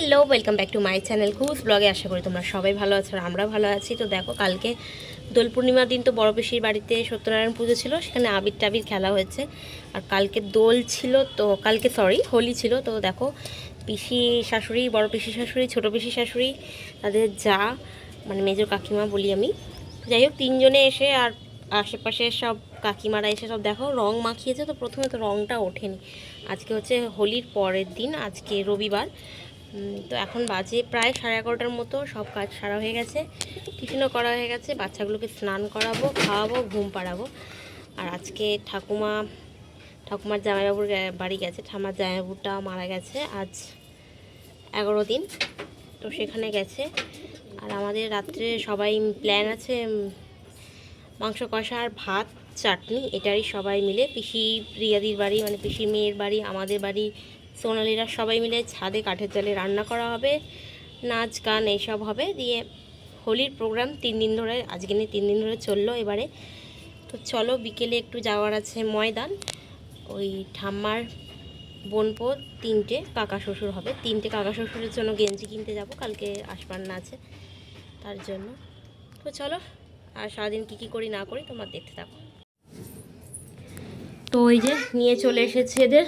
Hello welcome back to my channel Khush ব্লগে আশা করি তোমরা সবাই ভালো আছো আর আমরা ভালো আছি। তো দেখো, কালকে দোল পূর্ণিমার দিন তো বড় পিসির বাড়িতে সত্যনারায়ণ পুজো ছিল, সেখানে আবির টাবির খেলা হয়েছে। আর কালকে দোল ছিল তো, কালকে সরি হোলি ছিল। তো দেখো, পিসি শাশুড়ি, বড় পিসি শাশুড়ি, ছোটো পিসি শাশুড়ি, তাদের যা মানে মেজর কাকিমা বলি আমি। যাই হোক, তিনজনে এসে আর আশেপাশে সব কাকিমারা এসে সব দেখো, রং মাখিয়েছে। তো প্রথমে তো রংটা ওঠেনি। আজকে হচ্ছে হোলির পরের দিন, আজকে রবিবার। তো এখন বাজে প্রায় সাড়ে এগারোটার মতো, সব কাজ সারা হয়ে গেছে। টিফিনও করা হয়ে গেছে, বাচ্চাগুলোকে স্নান করাবো, খাওয়াবো, ঘুম পাড়াবো। আর আজকে ঠাকুমা, ঠাকুমার জামাইবাবুর বাড়ি গেছে ঠামার জামাইবাবুটা মারা গেছে আজ এগারো দিন, তো সেখানে গেছে। আর আমাদের রাত্রে সবাই প্ল্যান আছে মাংস কষা আর ভাত, চাটনি, এটারই সবাই মিলে। পিসি রিয়াদির বাড়ি মানে পিসি মেয়ের বাড়ি, আমাদের বাড়ি সোনালিরা সবাই মিলে ছাদে কাঠের জালে রান্না করা হবে, নাচ, গান এইসব হবে। দিয়ে হোলির প্রোগ্রাম তিন দিন ধরে, আজকে নিয়ে তিন দিন ধরে চলল এবারে। তো চলো, বিকেলে একটু যাওয়ার আছে ময়দান। ওই ঠাম্মার বোনপো তিনটে, কাকা শ্বশুর হবে। তিনটে কাকা শ্বশুরের জন্য গেঞ্জি কিনতে যাব, কালকে আসপান্না আছে তার জন্য। তো চলো, আর সারাদিন কী কী করি না করি তোমার দেখতে থাকো। তো ওই যে নিয়ে চলে এসেছে এদের।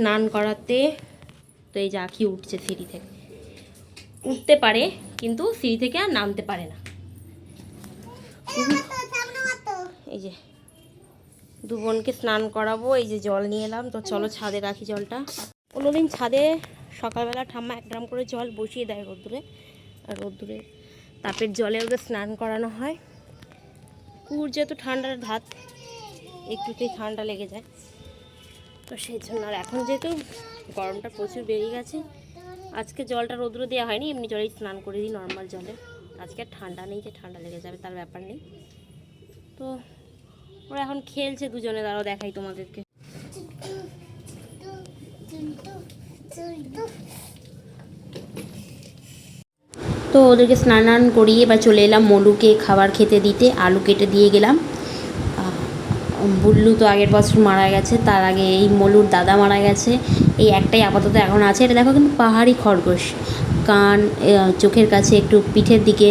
স্নান করাতে, তো এই যে আখি উঠছে সিঁড়ি থেকে। উঠতে পারে, কিন্তু সিঁড়ি থেকে আর নামতে পারে না। এই যে, দু বোনকে স্নান করাবো, এই যে জল নিয়ে এলাম, তো চলো ছাদে রাখি জলটা। কোনোদিন ছাদে সকালবেলা ঠাম্মা এক ড্রাম করে জল বসিয়ে দেয় রোদ্দুরে, আর রোদ্দুরে তাপের জলে ওদের স্নান করানো হয়। কুর যেহেতু ঠান্ডার ধাত, একটুতেই ঠান্ডা লেগে যায়। তো সেই জন্য আর এখন যেহেতু গরমটা প্রচুর বেড়ে গেছে, আজকে জলটা রোদ্র দেওয়া হয়নি, এমনি জলেই স্নান করে দিই নর্মাল জলে। আজকে ঠান্ডা নেই যে ঠান্ডা লেগে যাবে, তার ব্যাপার নেই। তো ওরা এখন খেলছে দুজনে, দাঁড়াও দেখাই তোমাদেরকে। তো ওদেরকে স্নান করিয়ে বা চলে এলাম মলুকে খাবার খেতে দিতে, আলু কেটে দিয়ে গেলাম। বুল্লু তো আগের বছর মারা গেছে, তার আগে এই মলুর দাদা মারা গেছে, এই একটাই আপাতত এখন আছে। এটা দেখো কিন্তু পাহাড়ি খরগোশ, কান চোখের কাছে একটু পিঠের দিকে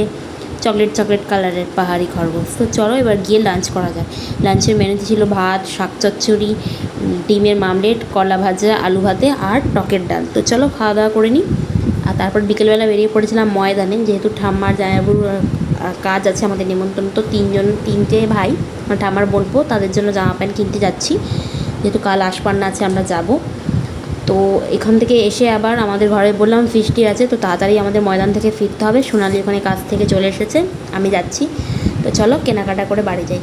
চকলেট চকলেট কালারের পাহাড়ি খরগোশ। তো চলো এবার গিয়ে লাঞ্চ করা যায় লাঞ্চের মেনুতে ছিল ভাত, শাক চচ্চড়ি ডিমের মামলেট, কলা ভাজা, আলু ভাতে আর টকের ডাল। তো চলো খাওয়া দাওয়া করে নিই তারপর বিকেলবেলা বেরিয়ে পড়েছিলাম ময়দানে, যেহেতু ঠাম্মার জামাইবাবুর কাজ আছে আমাদের নিমন্ত্রণ, তো তিনজন, তিনটে ভাই মানে ঠাম্মার বলব, তাদের জন্য জামা প্যান্ট কিনতে যাচ্ছি। যেহেতু কাল আসপান্না আছে, আমরা যাব। তো এখান থেকে এসে আবার আমাদের ঘরে বললাম, ফিস্টি আছে, তো তাড়াতাড়ি আমাদের ময়দান থেকে ফিরতে হবে। সোনালি ওখানে কাজ থেকে চলে এসেছে, আমি যাচ্ছি। তো চলো, কেনাকাটা করে বাড়ি যাই।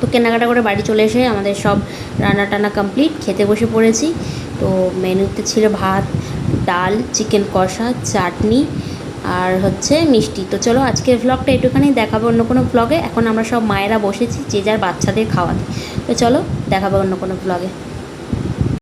তো কেনাকাটা করে বাড়ি চলে এসে আমাদের সব রান্না টানা কমপ্লিট খেতে বসে পড়েছি। তো মেনুতে ছিল ভাত ডাল, চিকেন কষা, চাটনি আর হচ্ছে মিষ্টি। তো চলো আজকের ভ্লগটা একটুখানি দেখাবো অন্য কোনো ব্লগে এখন আমরা সব মায়েরা বসেছি, যে যার বাচ্চাদের খাওয়াতে। তো চলো দেখাবো অন্য কোনো ভ্লগে